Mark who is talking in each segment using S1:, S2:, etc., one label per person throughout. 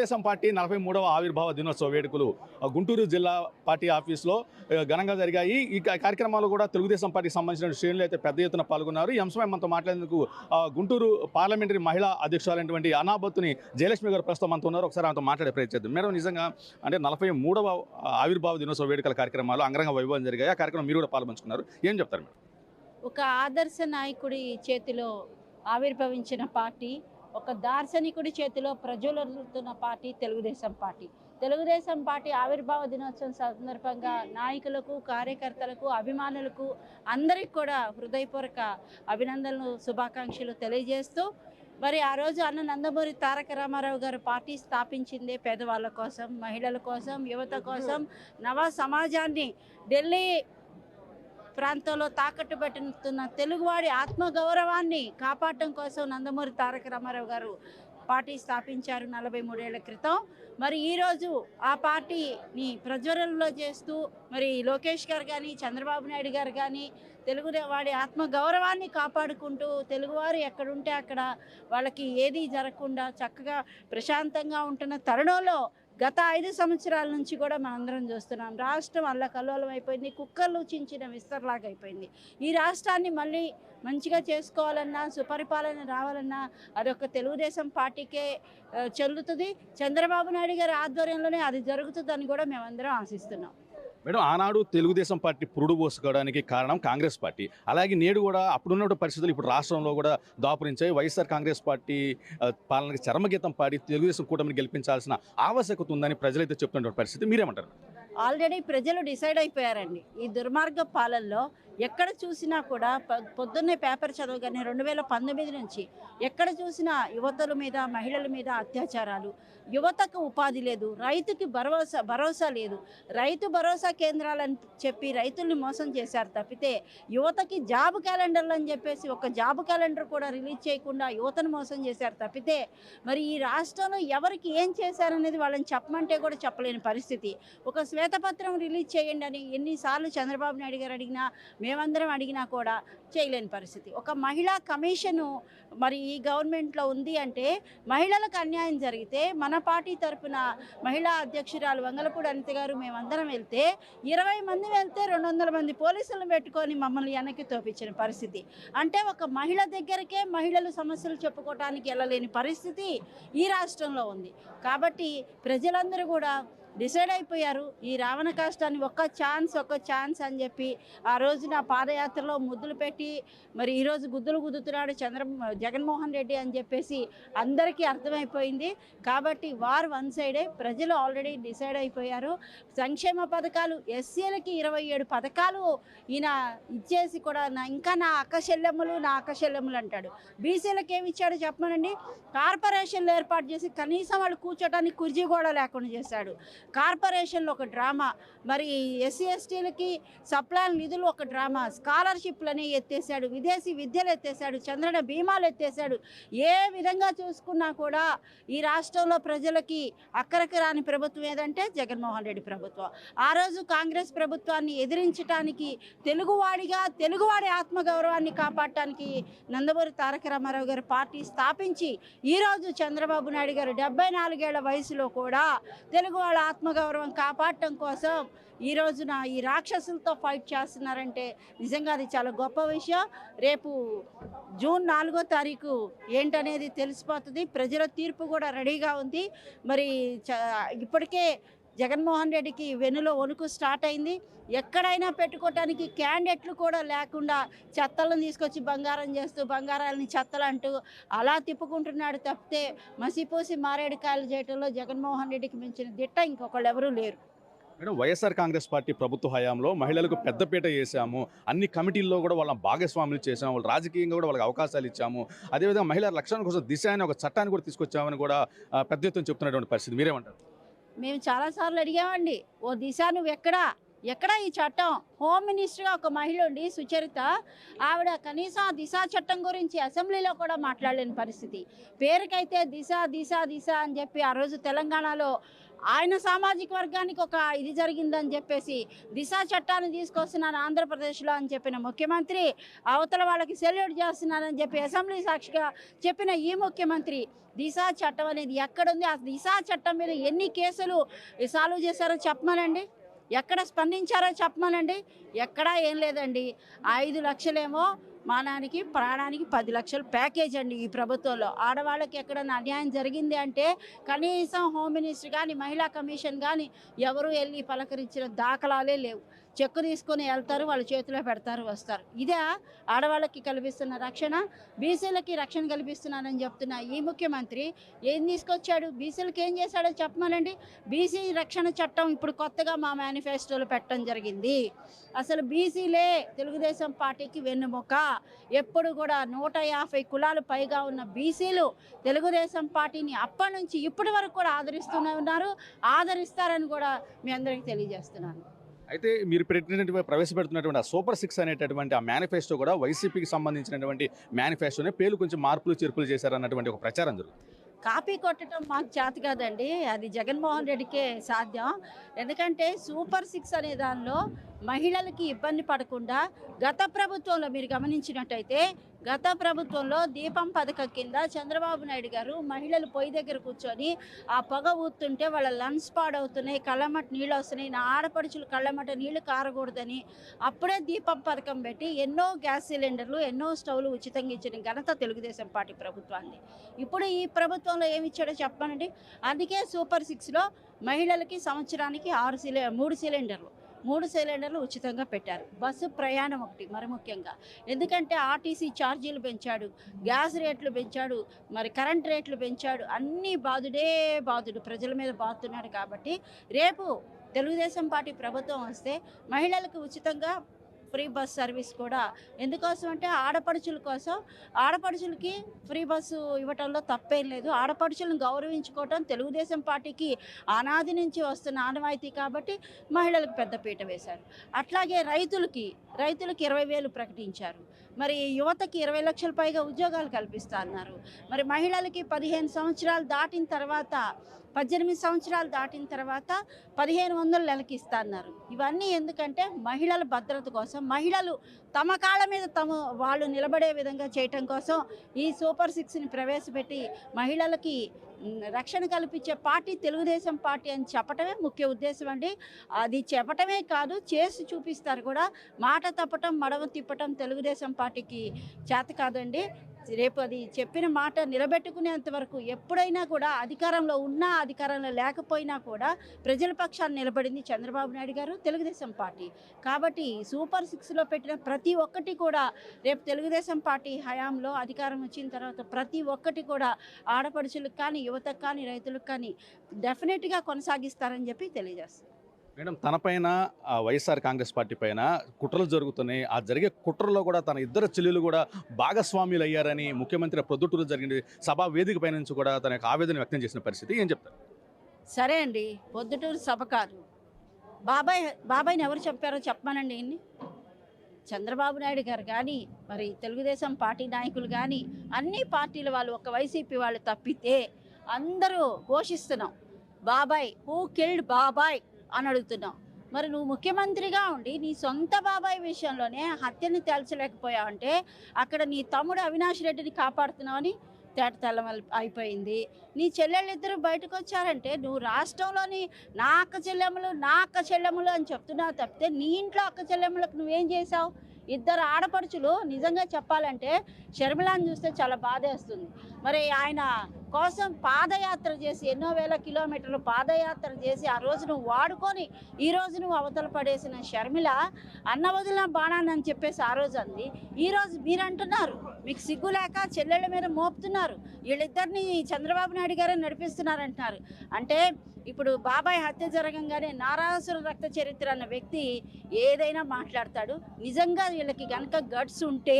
S1: Telugu Desam party నలభై మూడవ ఆవిర్భావ దినోత్సవ వేడుకలు గుంటూరు జిల్లా పార్టీ ఆఫీస్లో ఘనంగా జరిగాయి. ఈ కార్యక్రమాలు కూడా తెలుగుదేశం పార్టీకి సంబంధించిన శ్రేణులు అయితే పెద్ద ఎత్తున పాల్గొన్నారు. ఈ అంశమై మనతో మాట్లాడేందుకు గుంటూరు పార్లమెంటరీ మహిళా అధ్యక్షులైనటువంటి అనాబత్తుని జయలక్ష్మి గారు ప్రస్తుతం మనతో ఉన్నారు. ఒకసారి ఆమెతో మాట్లాడే ప్రయత్నం మేడం నిజంగా అంటే నలభై మూడవ ఆవిర్భావ దినోత్సవ వేడుకల కార్యక్రమాలు అంగరంగ వైభవం జరిగాయి. ఆ కార్యక్రమం మీరు కూడా పాల్పంచుకున్నారు. ఏం చెప్తారు మేడం?
S2: ఒక ఆదర్శ నాయకుడి చేతిలో ఆవిర్భవించిన పార్టీ ఒక దార్శనికుడి చేతిలో ప్రజ్వలుతున్న party Telugu Desam party. Telugu Desam party ఆవిర్భావ దినోత్సవం సందర్భంగా నాయకులకు కార్యకర్తలకు అభిమానులకు అందరికి కూడా హృదయపూర్వక అభినందనలు శుభాకాంక్షలు తెలియజేస్తూ మరి ఆ రోజు అన్న నందమూరి తారక రామారావు గారు పార్టీ స్థాపించిందే పేదవాళ్ళ కోసం మహిళల కోసం యువత కోసం నవ సమాజాన్ని ఢిల్లీ ప్రాంతంలో తాకట్టు పెట్టుతున్న తెలుగువాడి ఆత్మగౌరవాన్ని కాపాడటం కోసం నందమూరి తారక రామారావు గారు పార్టీ స్థాపించారు నలభై మూడేళ్ళ క్రితం. మరి ఈరోజు ఆ పార్టీని ప్రజ్వరంలో చేస్తూ మరి లోకేష్ గారు కానీ చంద్రబాబు నాయుడు గారు కానీ తెలుగు వాడి ఆత్మగౌరవాన్ని కాపాడుకుంటూ తెలుగువారు ఎక్కడుంటే అక్కడ వాళ్ళకి ఏదీ జరగకుండా చక్కగా ప్రశాంతంగా ఉంటున్న తరుణంలో గత ఐదు సంవత్సరాల నుంచి కూడా మనందరం చూస్తున్నాం. రాష్ట్రం అల్లకల్లోలం అయిపోయింది కుక్కర్లు చించిన విస్తరలాగా అయిపోయింది. ఈ రాష్ట్రాన్ని మళ్ళీ మంచిగా చేసుకోవాలన్నా సుపరిపాలన రావాలన్నా అదొక తెలుగుదేశం పార్టీకే చెల్లుతుంది. చంద్రబాబు నాయుడు గారి ఆధ్వర్యంలోనే అది జరుగుతుందని కూడా మేమందరం ఆశిస్తున్నాం.
S1: మేడం ఆనాడు తెలుగుదేశం పార్టీ పురుడు పోసుకోవడానికి కారణం కాంగ్రెస్ పార్టీ. అలాగే నేడు కూడా అప్పుడున్న పరిస్థితులు ఇప్పుడు రాష్ట్రంలో కూడా దాపురించాయి. వైఎస్ఆర్ కాంగ్రెస్ పార్టీ పాలనకి చర్మగీతం పాడి తెలుగుదేశం కూటమిని గెలిపించాల్సిన ఆవశ్యకత ఉందని ప్రజలైతే చెప్తున్న పరిస్థితి. మీరేమంటారు?
S2: ఆల్రెడీ ప్రజలు డిసైడ్ అయిపోయారండి. ఈ దుర్మార్గ పాలనలో ఎక్కడ చూసినా కూడా పొద్దున్నే పేపర్ చదవగానే రెండు వేల పంతొమ్మిది నుంచి ఎక్కడ చూసినా యువతల మీద మహిళల మీద అత్యాచారాలు. యువతకు ఉపాధి లేదు రైతుకి భరోసా భరోసా లేదు. రైతు భరోసా కేంద్రాలని చెప్పి రైతుల్ని మోసం చేశారు తప్పితే యువతకి జాబ్ క్యాలెండర్లు అని చెప్పేసి ఒక జాబ్ క్యాలెండర్ కూడా రిలీజ్ చేయకుండా యువతను మోసం చేశారు తప్పితే మరి ఈ రాష్ట్రంలో ఎవరికి ఏం చేశారనేది వాళ్ళని చెప్పమంటే కూడా చెప్పలేని పరిస్థితి. ఒక శ్వేతపత్రం రిలీజ్ చేయండి అని ఎన్నిసార్లు చంద్రబాబు నాయుడు గారు అడిగినా మేమందరం అడిగినా కూడా చేయలేని పరిస్థితి. ఒక మహిళా కమిషను మరి ఈ గవర్నమెంట్లో ఉంది అంటే మహిళలకు అన్యాయం జరిగితే మన పార్టీ తరపున మహిళా అధ్యక్షురాలు వంగలపూడి అనిత గారు మేమందరం వెళ్తే ఇరవై మంది వెళ్తే రెండు వందల మంది పోలీసులను పెట్టుకొని మమ్మల్ని వెనక్కి తోపించిన పరిస్థితి. అంటే ఒక మహిళ దగ్గరికే మహిళలు సమస్యలు చెప్పుకోవటానికి వెళ్ళలేని పరిస్థితి ఈ రాష్ట్రంలో ఉంది. కాబట్టి ప్రజలందరూ కూడా డిసైడ్ అయిపోయారు. ఈ రావణ కాష్టాన్ని ఒక్క ఛాన్స్ ఒక్క ఛాన్స్ అని చెప్పి ఆ రోజున పాదయాత్రలో ముద్దులు పెట్టి మరి ఈరోజు గుద్దులు గుద్దుతున్నాడు చంద్ర జగన్మోహన్ రెడ్డి అని చెప్పేసి అందరికీ అర్థమైపోయింది. కాబట్టి వార్ వన్ సైడే ప్రజలు ఆల్రెడీ డిసైడ్ అయిపోయారు. సంక్షేమ పథకాలు ఎస్సీలకి ఇరవై ఏడు పథకాలు ఈయన ఇచ్చేసి కూడా నా ఇంకా నా అక్కశల్యములు నా అక్కశల్యములు అంటాడు. బీసీలకు ఏమి ఇచ్చాడో చెప్పమనండి. కార్పొరేషన్లు ఏర్పాటు చేసి కనీసం వాళ్ళు కూర్చోటానికి కుర్జీ కూడా లేకుండా చేశాడు. కార్పొరేషన్లో ఒక డ్రామా. మరి ఎస్సీ ఎస్టీలకి సప్లాన్ నిధులు ఒక డ్రామా. స్కాలర్షిప్లని ఎత్తేసాడు విదేశీ విద్యలు ఎత్తేసాడు చంద్రన బీమాలు ఎత్తేసాడు ఏ విధంగా చూసుకున్నా కూడా ఈ రాష్ట్రంలో ప్రజలకి అక్కరకు రాని ప్రభుత్వం ఏదంటే జగన్మోహన్ రెడ్డి ప్రభుత్వం. ఆ రోజు కాంగ్రెస్ ప్రభుత్వాన్ని ఎదిరించడానికి తెలుగువాడిగా తెలుగువాడి ఆత్మగౌరవాన్ని కాపాడటానికి నందమూరి తారక రామారావు గారు పార్టీ స్థాపించి ఈరోజు చంద్రబాబు నాయుడు గారు డెబ్బై నాలుగేళ్ళ వయసులో కూడా తెలుగు వాళ్ళ ఆత్మగౌరవం కాపాడటం కోసం ఈ రోజున ఈ రాక్షసులతో ఫైట్ చేస్తున్నారంటే నిజంగా అది చాలా గొప్ప విషయం. రేపు జూన్ నాలుగో తారీఖు ఏంటనేది తెలిసిపోతుంది. ప్రజల తీర్పు కూడా రెడీగా ఉంది. మరి చ- ఇప్పటికే జగన్మోహన్ రెడ్డికి వెనులో వణుకు స్టార్ట్ అయింది. ఎక్కడైనా పెట్టుకోవటానికి క్యాండిడేట్లు కూడా లేకుండా చెత్తలను తీసుకొచ్చి బంగారం చేస్తూ బంగారాలని చెత్తలు అంటూ అలా తిప్పుకుంటున్నాడు తప్పితే మసిపూసి మారేడుకాయలు చేయటంలో జగన్మోహన్ రెడ్డికి మించిన దిట్ట ఇంకొకళ్ళు ఎవరూ లేరు.
S1: మేడం వైఎస్ఆర్ కాంగ్రెస్ పార్టీ ప్రభుత్వ హయాంలో మహిళలకు పెద్దపీట వేసాము అన్ని కమిటీల్లో కూడా వాళ్ళ భాగస్వాములు చేశాము. వాళ్ళు రాజకీయంగా కూడా వాళ్ళకి అవకాశాలు ఇచ్చాము. అదేవిధంగా మహిళల రక్షణ కోసం దిశ అనే ఒక చట్టాన్ని కూడా తీసుకొచ్చామని కూడా పెద్ద ఎత్తున చెప్తున్నటువంటి పరిస్థితి. మీరేమంటారు?
S2: మేము చాలాసార్లు అడిగామండి ఓ దిశ నువ్వు ఎక్కడా ఎక్కడ ఈ చట్టం? హోమ్ మినిస్టర్గా ఒక మహిళ ఉండి సుచరిత ఆవిడ కనీసం ఆ దిశ చట్టం గురించి అసెంబ్లీలో కూడా మాట్లాడలేని పరిస్థితి. పేరుకైతే దిశ దిశ దిశ అని చెప్పి ఆ రోజు తెలంగాణలో ఆయన సామాజిక వర్గానికి ఒక ఇది జరిగిందని చెప్పేసి దిశ చట్టాన్ని తీసుకొస్తున్నాను ఆంధ్రప్రదేశ్లో అని చెప్పిన ముఖ్యమంత్రి అవతల వాళ్ళకి సెల్యూట్ చేస్తున్నానని చెప్పి అసెంబ్లీ సాక్షిగా చెప్పిన ఈ ముఖ్యమంత్రి దిశా చట్టం అనేది ఎక్కడుంది? ఆ దిశా చట్టం మీద ఎన్ని కేసులు సాల్వ్ చేశారో చెప్పమనండి. ఎక్కడ స్పందించారో చెప్పమనండి. ఎక్కడా ఏం లేదండి. ఐదు లక్షలేమో మానానికి ప్రాణానికి పది లక్షలు ప్యాకేజ్ అండి ఈ ప్రభుత్వంలో. ఆడవాళ్ళకి ఎక్కడైనా అన్యాయం జరిగింది అంటే కనీసం హోమ్ మినిస్టర్ కానీ మహిళా కమిషన్ కానీ ఎవరు వెళ్ళి పలకరించిన దాఖలాలే లేవు. చెక్కు తీసుకొని వెళ్తారు వాళ్ళ చేతిలో పెడతారు వస్తారు. ఇదే ఆడవాళ్ళకి కల్పిస్తున్న రక్షణ. బీసీలకి రక్షణ కల్పిస్తున్నానని చెప్తున్న ఈ ముఖ్యమంత్రి ఏం తీసుకొచ్చాడు? బీసీలకి ఏం చేశాడో చెప్పమనండి. బీసీ రక్షణ చట్టం ఇప్పుడు కొత్తగా మా మేనిఫెస్టోలో పెట్టడం జరిగింది. అసలు బీసీలే తెలుగుదేశం పార్టీకి వెన్నుముక. ఎప్పుడు కూడా నూట యాభై కులాలు పైగా ఉన్న బీసీలు తెలుగుదేశం పార్టీని అప్పటి నుంచి ఇప్పటి వరకు కూడా ఆదరిస్తూనే ఉన్నారు. ఆదరిస్తారని కూడా మీ అందరికీ తెలియజేస్తున్నాను.
S1: అయితే మీరు పెట్టినటువంటి ప్రవేశపెడుతున్నటువంటి ఆ సూపర్ సిక్స్ అనేటటువంటి ఆ మేనిఫెస్టో కూడా వైసీపీకి సంబంధించినటువంటి మేనిఫెస్టోనే పేర్లు కొంచెం మార్పులు చేర్పులు చేశారన్నటువంటి ఒక ప్రచారం జరుగుతుంది.
S2: కాపీ కొట్టడం మాకు చేత కాదండి. అది జగన్మోహన్ రెడ్డికే సాధ్యం. ఎందుకంటే సూపర్ సిక్స్ అనే దానిలో మహిళలకి ఇబ్బంది పడకుండా గత ప్రభుత్వంలో మీరు గమనించినట్టయితే గత ప్రభుత్వంలో దీపం పథకం కింద చంద్రబాబు నాయుడు గారు మహిళలు పొయ్యి దగ్గర కూర్చొని ఆ పొగ ఊతుంటే వాళ్ళ లంగ్స్ పాడవుతున్నాయి కళ్ళమట నీళ్ళు వస్తున్నాయి నా ఆడపడుచులు కళ్ళమట నీళ్ళు కారకూడదని అప్పుడే దీపం పథకం పెట్టి ఎన్నో గ్యాస్ సిలిండర్లు ఎన్నో స్టవ్లు ఉచితంగా ఇచ్చిన ఘనత తెలుగుదేశం పార్టీ ప్రభుత్వాన్ని. ఇప్పుడు ఈ ప్రభుత్వంలో ఏమి ఇచ్చాడో చెప్పనండి? అందుకే సూపర్ సిక్స్లో మహిళలకి సంవత్సరానికి ఆరు సిలి మూడు సిలిండర్లు. మూడు సిలిండర్లు ఉచితంగా పెట్టారు. బస్సు ప్రయాణం ఒకటి మరి ముఖ్యంగా. ఎందుకంటే ఆర్టీసీ ఛార్జీలు పెంచాడు గ్యాస్ రేట్లు పెంచాడు మరి కరెంట్ రేట్లు పెంచాడు అన్నీ బాధుడే బాధుడు ప్రజల మీద బాధుతున్నాడు కాబట్టి రేపు తెలుగుదేశం పార్టీ ప్రభుత్వం వస్తే మహిళలకు ఉచితంగా ఫ్రీ బస్ సర్వీస్ కూడా. ఎందుకోసం అంటే ఆడపడుచుల కోసం. ఆడపడుచులకి ఫ్రీ బస్సు ఇవ్వటంలో తప్పేం లేదు. ఆడపడుచులను గౌరవించుకోవటం తెలుగుదేశం పార్టీకి అనాది నుంచి వస్తున్న ఆనవాయితీ కాబట్టి మహిళలకు పెద్దపీట వేశారు. అట్లాగే రైతులకి రైతులకు ఇరవై వేలు ప్రకటించారు. మరి యువతకి ఇరవై లక్షల పైగా ఉద్యోగాలు కల్పిస్తా అన్నారు. మరి మహిళలకి పదిహేను సంవత్సరాలు దాటిన తర్వాత పద్దెనిమిది సంవత్సరాలు దాటిన తర్వాత పదిహేను వందలు నెలకి ఇస్తున్నారు. ఇవన్నీ ఎందుకంటే మహిళల భద్రత కోసం మహిళలు తమ కాళ్ళ మీద తమ వాళ్ళు నిలబడే విధంగా చేయటం కోసం ఈ సూపర్ సిక్స్ని ప్రవేశపెట్టి మహిళలకి రక్షణ కల్పించే పార్టీ తెలుగుదేశం పార్టీ అని చెప్పటమే ముఖ్య ఉద్దేశం అండి. అది చెప్పటమే కాదు చేసి చూపిస్తారు కూడా. మాట తప్పటం మడవ తిప్పటం తెలుగుదేశం పార్టీకి చేత కాదండి. రేపు అది చెప్పిన మాట నిలబెట్టుకునేంత వరకు ఎప్పుడైనా కూడా అధికారంలో ఉన్నా అధికారంలో లేకపోయినా కూడా ప్రజల పక్షాన్ని నిలబడింది చంద్రబాబు నాయుడు గారు తెలుగుదేశం పార్టీ. కాబట్టి సూపర్ సిక్స్లో పెట్టిన ప్రతి ఒక్కటి కూడా రేపు తెలుగుదేశం పార్టీ హయాంలో అధికారం వచ్చిన తర్వాత ప్రతి ఒక్కటి కూడా ఆడపడుచులకు కానీ యువతకు కానీ రైతులకు కానీ డెఫినెట్గా కొనసాగిస్తారని చెప్పి తెలియజేస్తారు
S1: మేడం తనపైన వైఎస్ఆర్ కాంగ్రెస్ పార్టీ పైన కుట్రలు జరుగుతున్నాయి. ఆ జరిగే కుట్రలో కూడా తన ఇద్దరు చెల్లెలు కూడా భాగస్వామ్యులు అయ్యారని ముఖ్యమంత్రి ప్రొద్దుటూరు జరిగిన సభా వేదిక పై నుంచి కూడా తన యొక్క ఆవేదన వ్యక్తం చేసిన పరిస్థితి. ఏం చెప్తారు?
S2: సరే అండి. పొద్దుటూరు సభ కాదు. బాబాయ్ బాబాయ్ని ఎవరు చెప్పారో చెప్పమానండి ఇన్ని చంద్రబాబు నాయుడు గారు కానీ మరి తెలుగుదేశం పార్టీ నాయకులు కానీ అన్ని పార్టీల వాళ్ళు ఒక వైసీపీ వాళ్ళు తప్పితే అందరూ ఘోషిస్తున్నాం. బాబాయ్ హూ కిల్డ్ బాబాయ్ అని అడుగుతున్నావు. మరి నువ్వు ముఖ్యమంత్రిగా ఉండి నీ సొంత బాబాయ్ విషయంలోనే హత్యని తేల్చలేకపోయావంటే అక్కడ నీ తమ్ముడు అవినాష్ రెడ్డిని కాపాడుతున్నావని తేట తెల్లం అయిపోయింది. నీ చెల్లెళ్ళిద్దరూ బయటకు వచ్చారంటే నువ్వు రాష్ట్రంలోని నా అక్క చెల్లెములు నా అక్క చెల్లెములు అని చెప్తున్నావు తప్పితే నీ ఇంట్లో అక్క చెల్లెములకు నువ్వేం చేసావు ఇద్దరు ఆడపడుచులు నిజంగా చెప్పాలంటే షర్మిలాని చూస్తే చాలా బాధేస్తుంది. మరి ఆయన కోసం పాదయాత్ర చేసి ఎన్నో వేల కిలోమీటర్లు పాదయాత్ర చేసి ఆ రోజు నువ్వు వాడుకొని ఈ రోజు నువ్వు అవతల పడేసిన షర్మిల అన్న వదిలిన బాణాన్ని అని చెప్పేసి ఆ రోజు అంది. ఈ రోజు మీకు సిగ్గు లేక చెల్లెళ్ళ మీద మోపుతున్నారు వీళ్ళిద్దరిని చంద్రబాబు నాయుడు గారే నడిపిస్తున్నారంటున్నారు. అంటే ఇప్పుడు బాబాయ్ హత్య జరగంగానే నారాసుర రక్త చరిత్ర అన్న వ్యక్తి ఏదైనా మాట్లాడతాడు. నిజంగా వీళ్ళకి గనక గట్స్ ఉంటే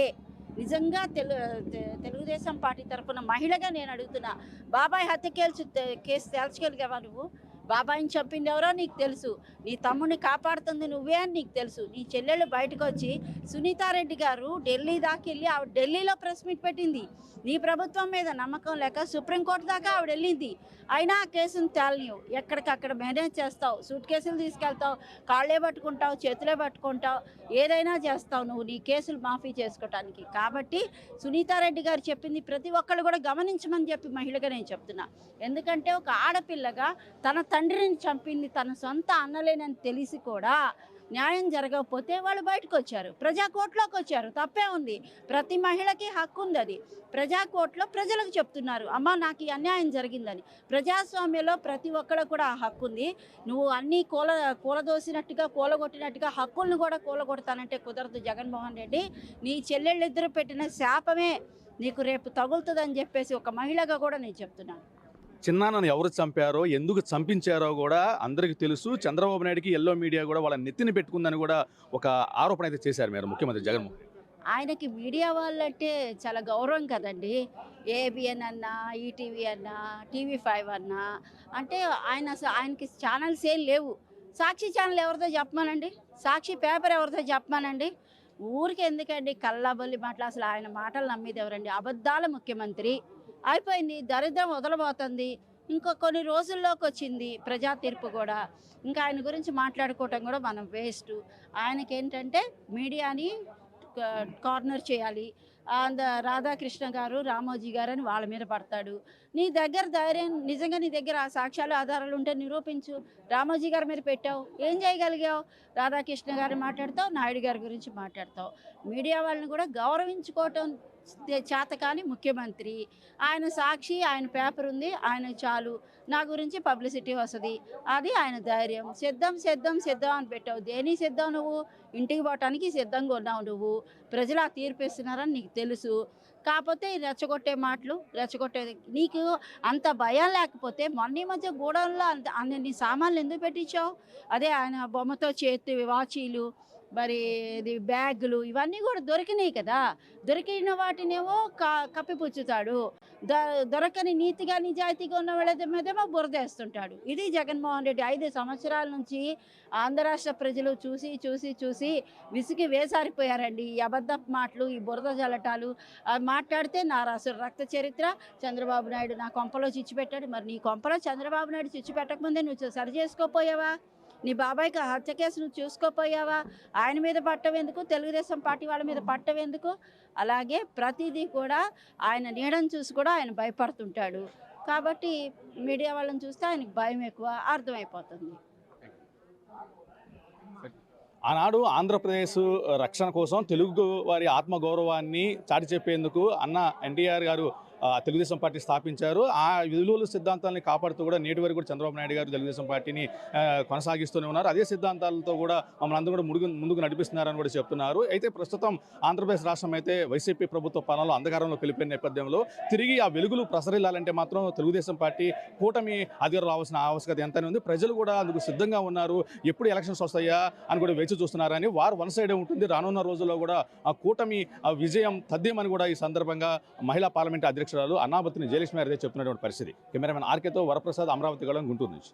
S2: నిజంగా తెలు తెలుగుదేశం పార్టీ తరఫున మహిళగా నేను అడుగుతున్నా. బాబాయ్ హత్య కేసు కేసు తేల్చగలిగావా నువ్వు? బాబాయిని చంపింది ఎవరో నీకు తెలుసు. నీ తమ్ముడిని కాపాడుతుంది నువ్వే అని నీకు తెలుసు. నీ చెల్లెళ్ళు బయటకు వచ్చి సునీతారెడ్డి గారు ఢిల్లీ దాకా వెళ్ళి ఆవిడ ఢిల్లీలో ప్రెస్ మీట్ పెట్టింది. నీ ప్రభుత్వం మీద నమ్మకం లేక సుప్రీంకోర్టు దాకా ఆవిడ వెళ్ళింది. అయినా ఆ కేసును తేలనివు ఎక్కడికక్కడ మేనేజ్ చేస్తావు? సూట్ కేసులు తీసుకెళ్తావు? కాళ్ళే పట్టుకుంటావు? చేతులే పట్టుకుంటావు? ఏదైనా చేస్తావు నువ్వు. నీ కేసులు మాఫీ చేసుకోవటానికి కాబట్టి సునీతారెడ్డి గారు చెప్పింది ప్రతి ఒక్కళ్ళు కూడా గమనించమని చెప్పి మహిళగా నేను చెప్తున్నా. ఎందుకంటే ఒక ఆడపిల్లగా తన తండ్రిని చంపింది తన సొంత అన్నలేనని తెలిసి కూడా న్యాయం జరగకపోతే వాళ్ళు బయటకు వచ్చారు. ప్రజా కోర్టులోకి వచ్చారు. తప్పే ఉంది. ప్రతి మహిళకి హక్కు ఉంది అది. ప్రజా కోర్టులో ప్రజలకు చెప్తున్నారు. అమ్మ నాకు ఈ అన్యాయం జరిగిందని. ప్రజాస్వామ్యంలో ప్రతి ఒక్కడ కూడా ఆ హక్కు ఉంది. నువ్వు అన్నీ కూల కూలదోసినట్టుగా కూలగొట్టినట్టుగా హక్కులను కూడా కూలగొడతానంటే కుదరదు జగన్మోహన్ రెడ్డి. నీ చెల్లెళ్ళిద్దరు పెట్టిన శాపమే నీకు రేపు తగులుతుందని చెప్పేసి ఒక మహిళగా కూడా నేను చెప్తున్నాను.
S1: చిన్నాన్నను ఎవరు చంపారో ఎందుకు చంపించారో కూడా అందరికీ తెలుసు. చంద్రబాబు నాయుడుకి ఎల్లో మీడియా కూడా వాళ్ళ నెత్తిని పెట్టుకుందని కూడా ఒక ఆరోపణ అయితే చేశారు మీరు ముఖ్యమంత్రి జగన్మోహన్
S2: ఆయనకి మీడియా వాళ్ళంటే చాలా గౌరవం కదండి. ఏబిఎన్ అన్నా ఈటీవీ అన్నా టీవీ ఫైవ్ అన్నా. అంటే ఆయన అసలు ఆయనకి ఛానల్స్ ఏం లేవు. సాక్షి ఛానల్ ఎవరితో చెప్పమానండి? సాక్షి పేపర్ ఎవరితో చెప్పమానండి? ఊరికి ఎందుకండి? కల్లాబొల్లి మాటలు. అసలు ఆయన మాటలు నమ్మేది ఎవరండి? అబద్ధాల ముఖ్యమంత్రి. అయిపోయింది దరిద్రం వదలబోతుంది. ఇంకో కొన్ని రోజుల్లోకి వచ్చింది ప్రజా తీర్పు కూడా. ఇంకా ఆయన గురించి మాట్లాడుకోవటం కూడా మనం వేస్ట్. ఆయనకి ఏంటంటే మీడియాని కార్నర్ చేయాలి. అంద రాధాకృష్ణ గారు రామోజీ గారు అని వాళ్ళ మీద పడతాడు. నీ దగ్గర ధైర్యం నిజంగా నీ దగ్గర ఆ సాక్ష్యాలు ఆధారాలు ఉంటే నిరూపించు. రామోజీ గారి మీద పెట్టావు. ఏం చేయగలిగావు? రాధాకృష్ణ గారిని మాట్లాడతావు నాయుడు గారి గురించి మాట్లాడతావు. మీడియా వాళ్ళని కూడా గౌరవించుకోవటం చేతకాని ముఖ్యమంత్రి. ఆయన సాక్షి ఆయన పేపర్ ఉంది ఆయన చాలు. నా గురించి పబ్లిసిటీ వస్తుంది అది ఆయన ధైర్యం. సిద్ధం సిద్ధం సిద్ధం అని పెట్టావు. దేని సిద్ధం నువ్వు? ఇంటికి పోవటానికి సిద్ధంగా ఉన్నావు నువ్వు. ప్రజలు ఆ తీర్పు ఇస్తున్నారని నీకు తెలుసు. కాకపోతే రెచ్చగొట్టే మాటలు రెచ్చగొట్టే నీకు అంత భయం లేకపోతే మొన్న ఈ మధ్య గూడెంలో అంత అన్ని సామాన్లు ఎందుకు పెట్టించావు? అదే ఆయన బొమ్మతో చేతి వాచీలు మరి ఇది బ్యాగులు ఇవన్నీ కూడా దొరికినాయి కదా. దొరికిన వాటినేమో క కప్పిపుచ్చుతాడు. ద దొరకని నీతిగా నిజాయితీగా ఉన్న వాళ్ళ మీదేమో బురదేస్తుంటాడు ఇది జగన్మోహన్ రెడ్డి ఐదు సంవత్సరాల నుంచి ఆంధ్ర రాష్ట్ర ప్రజలు చూసి చూసి చూసి విసిగి వేసారిపోయారండి. ఈ అబద్ధ మాటలు ఈ బురద జల్లటాలు మాట్లాడితే నా రాసు రక్త చరిత్ర. చంద్రబాబు నాయుడు నా కొంపలో చిచ్చిపెట్టాడు మరి నీ కొంపలో చంద్రబాబు నాయుడు చిచ్చు పెట్టకముందే నువ్వు సరి చేసుకోపోయావా? నీ బాబాయ్కి హత్య కేసు నువ్వు చూసుకోపోయావా? ఆయన మీద పట్టవెందుకు? తెలుగుదేశం పార్టీ వాళ్ళ మీద పట్టవెందుకు? అలాగే ప్రతిదీ కూడా ఆయన నీడని చూసి కూడా ఆయన భయపడుతుంటాడు. కాబట్టి మీడియా వాళ్ళని చూస్తే ఆయనకు భయం ఎక్కువ అర్థమైపోతుంది.
S1: ఆనాడు ఆంధ్రప్రదేశ్ రక్షణ కోసం తెలుగు వారి ఆత్మగౌరవాన్ని చాటి చెప్పేందుకు అన్న ఎన్టీఆర్ గారు తెలుగుదేశం పార్టీ స్థాపించారు. ఆ విలువలు సిద్ధాంతాలను కాపాడుతూ కూడా నేటి వరకు కూడా చంద్రబాబు నాయుడు గారు తెలుగుదేశం పార్టీని కొనసాగిస్తూనే ఉన్నారు. అదే సిద్ధాంతాలతో కూడా మమ్మల్ని అందరూ కూడా ముందుకు ముందుకు నడిపిస్తున్నారని కూడా చెప్తున్నారు. అయితే ప్రస్తుతం ఆంధ్రప్రదేశ్ రాష్ట్రం అయితే వైసీపీ ప్రభుత్వ పాలనలో అంధకారంలో కలిపిన నేపథ్యంలో తిరిగి ఆ వెలుగులు ప్రసరిల్లాలంటే మాత్రం తెలుగుదేశం పార్టీ కూటమి అధికారులు రావాల్సిన ఆవశ్యకత ఎంతనే ఉంది. ప్రజలు కూడా అందుకు సిద్ధంగా ఉన్నారు. ఎప్పుడు ఎలక్షన్స్ వస్తాయా అని కూడా వేచి చూస్తున్నారని వారు వన్ సైడే ఉంటుంది. రానున్న రోజుల్లో కూడా ఆ కూటమి ఆ విజయం తథ్యమని కూడా ఈ సందర్భంగా మహిళా పార్లమెంట్ అధ్యక్షురాలు అన్నాబత్తిని జయలక్ష్మి గారు చెప్తున్నటువంటి పరిస్థితి. కెమెరామెన్ ఆర్కేతో వరప్రసాద్ అమరావతి గళం గుంటూరు నుంచి.